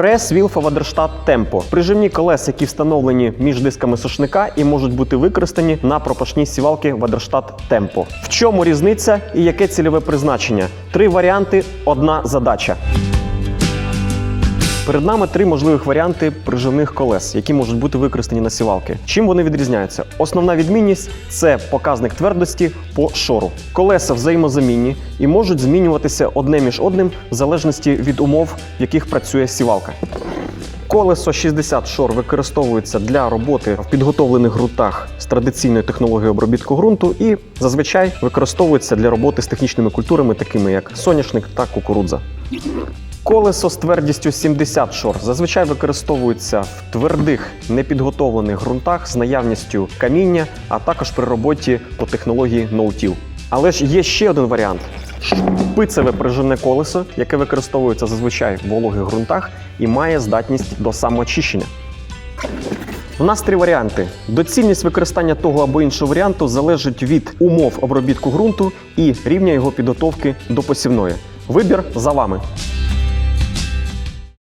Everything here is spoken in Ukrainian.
Прес Вілфа Вадерштат Темпо. Прижимні колеса, які встановлені між дисками сушника і можуть бути використані на пропашні сівалки Вадерштат Темпо. В чому різниця і яке цільове призначення? Три варіанти, одна задача. Перед нами три можливих варіанти приживних колес, які можуть бути використані на сівалки. Чим вони відрізняються? Основна відмінність це показник твердості по шору. Колеса взаємозамінні і можуть змінюватися одне між одним в залежності від умов, в яких працює сівалка. Колесо 60 шор використовується для роботи в підготовлених ґрунтах з традиційною технологією обробітку ґрунту і зазвичай використовується для роботи з технічними культурами, такими як соняшник та кукурудза. Колесо з твердістю 70 шор зазвичай використовується в твердих непідготовлених ґрунтах з наявністю каміння, а також при роботі по технології no-till. Але ж є ще один варіант: шпицеве прижимне колесо, яке використовується зазвичай в вологих ґрунтах і має здатність до самоочищення. У нас три варіанти. Доцільність використання того або іншого варіанту залежить від умов обробітку ґрунту і рівня його підготовки до посівної. Вибір за вами.